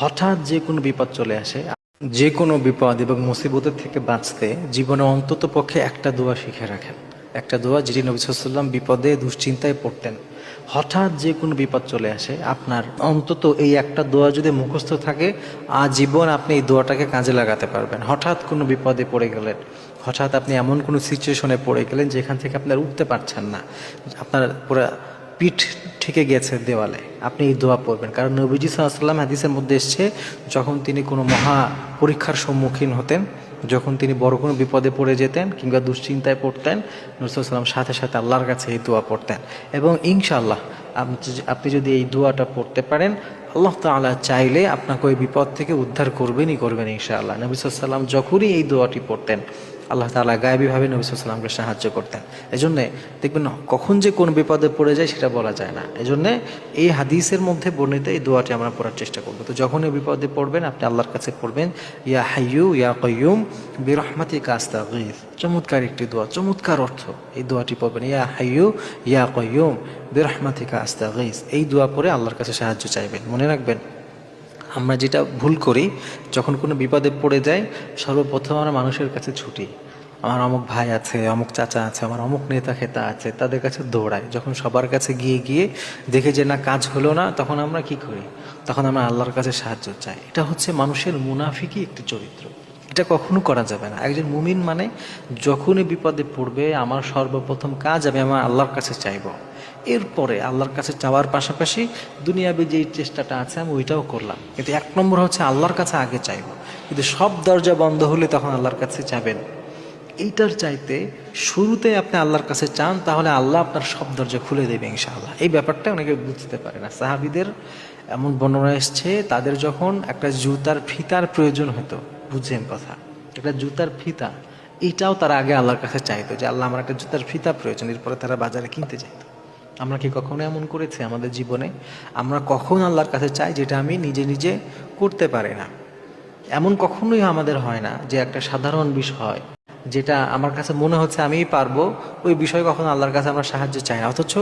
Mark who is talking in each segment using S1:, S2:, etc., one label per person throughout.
S1: হঠাৎ যে কোনো বিপদ চলে আসে, যে কোনো বিপদ এবং মুসিবতের থেকে বাঁচতে জীবনে অন্তত পক্ষে একটা দোয়া শিখে রাখেন। একটা দোয়া যেটি নবী সাল্লাম বিপদে, দুশ্চিন্তায় পড়তেন। হঠাৎ যে কোনো বিপদ চলে আসে, আপনার অন্তত এই একটা দোয়া যদি মুখস্থ থাকে, আজীবন আপনি এই দোয়াটাকে কাজে লাগাতে পারবেন। হঠাৎ কোনো বিপদে পড়ে গেলেন, হঠাৎ আপনি এমন কোনো সিচুয়েশনে পড়ে গেলেন যেখান থেকে আপনার উঠতে পারছেন না। আপনার পুরো পিঠ ঠেকে গেছে দেওয়ালে, আপনি এই দোয়া পড়বেন। কারণ নবীজি সাল্লাম হাদিসের মধ্যে এসছে, যখন তিনি কোনো মহা পরীক্ষার সম্মুখীন হতেন, যখন তিনি বড় কোনো বিপদে পড়ে যেতেন কিংবা দুশ্চিন্তায় পড়তেন নরসাল্লাম সাথে সাথে আল্লাহর কাছে এই দোয়া পড়তেন। এবং ইনশাআল্লাহ আপনি যদি- এই দোয়াটা পড়তে পারেন, আল্লাহ তাআলা চাইলে আপনাকে ওই বিপদ থেকে উদ্ধার করবেনই করবেন ইনশাআল্লাহ। নবী সাল্লাম যখনই এই দোয়াটি পড়তেন আল্লাহ তালা গায়েবীভাবে নবী সাল্লামকে সাহায্য করতেন। এই জন্যে দেখবেন কখন যে কোন বিপদে পড়ে যায় সেটা বলা যায় না। এই জন্যে এই হাদিসের মধ্যে বর্ণিত এই দোয়াটি আমরা পড়ার চেষ্টা করব। তো যখন এই বিপদে পড়বেন, আপনি আল্লাহর কাছে পড়বেন, ইয়া হাইয়ু ইয়া কয়ুম বিরহমাতি কাস্তা গিজ চমৎকার একটি দোয়া, চমৎকার অর্থ এই দোয়াটি পড়বেন, ইয়া হাইয়ু ইয়া কয়ুম বিরহমাতি কাস্তা গিজ এই দোয়া পড়ে আল্লাহর কাছে সাহায্য চাইবেন। মনে রাখবেন, আমরা যেটা ভুল করি, যখন কোনো বিপদে পড়ে যাই সর্বপ্রথম আমরা মানুষের কাছে ছুটি। আমার অমুক ভাই আছে, অমুক চাচা আছে, আমার অমুক নেতা খেতা আছে, তাদের কাছে দৌড়াই। যখন সবার কাছে গিয়ে গিয়ে দেখে যে না, কাজ হলো না, তখন আমরা কি করি? তখন আমরা আল্লাহর কাছে সাহায্য চাই। এটা হচ্ছে মানুষের মুনাফিকই একটি চরিত্র। এটা কখনো করা যাবে না। একজন মুমিন মানে যখনই বিপদে পড়বে, আমার সর্বপ্রথম কাজ আমি আমার আল্লাহর কাছে চাইব। এরপরে আল্লাহর কাছে চাওয়ার পাশাপাশি দুনিয়াবে যেই চেষ্টাটা আছে, আমি ওইটাও করলাম। কিন্তু এক নম্বর হচ্ছে আল্লাহর কাছে আগে চাইব। কিন্তু সব দরজা বন্ধ হলে তখন আল্লাহর কাছে চাবেন এইটার চাইতে শুরুতে আপনি আল্লাহর কাছে চান, তাহলে আল্লাহ আপনার সব দরজা খুলে দেবে ইনশাআল্লাহ। এই ব্যাপারটা অনেকে বুঝতে পারে না। সাহাবিদের এমন বর্ণনা এসছে, তাদের যখন একটা জুতার ফিতার প্রয়োজন হতো বুঝছেন কথা, একটা জুতার ফিতা, এটাও তারা আগে আল্লাহর কাছে চাইতো যে, আল্লাহ, আমার একটা জুতার ফিতা প্রয়োজন, এরপরে তারা বাজারে কিনতে চাইতো। আমরা কি কখনো এমন করেছি আমাদের জীবনে? আমরা কখন আল্লাহর কাছে চাই যেটা আমি নিজে নিজে করতে পারি না? এমন কখনোই আমাদের হয় না যে, একটা সাধারণ বিষয় যেটা আমার কাছে মনে হচ্ছে আমিই পারব, ওই বিষয়ে কখনো আল্লাহর কাছে আমরা সাহায্য চাই না। অথচ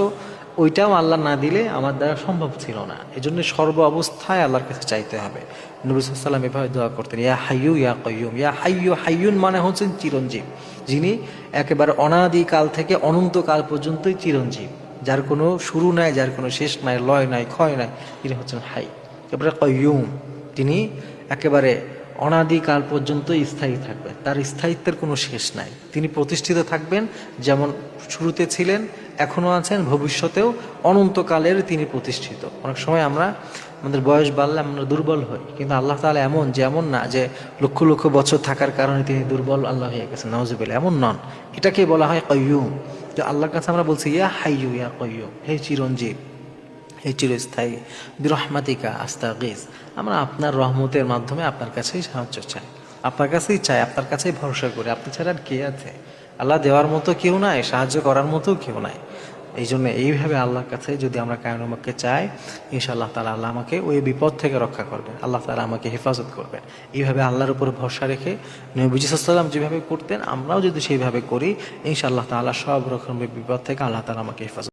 S1: ওইটাও আল্লাহ না দিলে আমার দ্বারা সম্ভব ছিল না। এই জন্য সর্ব অবস্থায় আল্লাহর কাছে চাইতে হবে। নবীলাম এভাবে দোয়া করতেন, ইয়া হাইয়ু, ইয়া কয়ুম ইয়া হাইয়ু, হাইয়ুন মানে হচ্ছেন চিরঞ্জীব, যিনি একেবারে অনাদিকাল থেকে অনন্তকাল পর্যন্তই চিরঞ্জীব। যার কোনো শুরু নাই, যার কোনো শেষ নাই, লয় নাই, ক্ষয় নাই, তিনি হচ্ছেন হাই। এবারে কয়ুম তিনি একেবারে অনাদিকাল পর্যন্ত স্থায়ী থাকবেন তার স্থায়িত্বের কোনো শেষ নাই। তিনি প্রতিষ্ঠিত থাকবেন যেমন শুরুতে ছিলেন, এখনও আছেন, ভবিষ্যতেও অনন্তকালের তিনি প্রতিষ্ঠিত। অনেক সময় আমরা, আমাদের বয়স বাড়লে আমরা দুর্বল হই, কিন্তু আল্লাহ তাআলা এমন যে এমন না যে লক্ষ লক্ষ বছর থাকার কারণে তিনি দুর্বল আল্লাহ হয়ে গেছেন। নওয়াজুবিল্লা এমন নন। এটাকে বলা হয় কয়ুম যে আল্লাহর কাছে আমরা বলছি, ইয়া হাইয়ু ইয়া কয়ুম হে চিরঞ্জীব হে চিরস্থায়ী, বিরহমাতিকা আস্তা আস্তাগিজ। আমরা আপনার রহমতের মাধ্যমে আপনার কাছেই সাহায্য চাই। আপনার কাছেই চাই, আপনার কাছেই ভরসা করি। আপনি ছাড়া আর কে আছে? আল্লাহ দেওয়ার মতো কেউ নাই, সাহায্য করার মতো কেউ নাই। এই জন্য এইভাবে আল্লাহর কাছে যদি আমরা কায়নমাকে চাই, ইনশাআল্লাহ তালা আল্লাহ আমাকে ওই বিপদ থেকে রক্ষা করবেন আল্লাহ তালা আমাকে হেফাজত করবেন এইভাবে আল্লাহর উপর ভরসা রেখে নবীজি সাল্লাম যেভাবে করতেন, আমরাও যদি সেইভাবে করি, ইনশাআল্লাহ তাআলা সব রকমের বিপদ থেকে আল্লাহ তালা আমাকে হেফাজত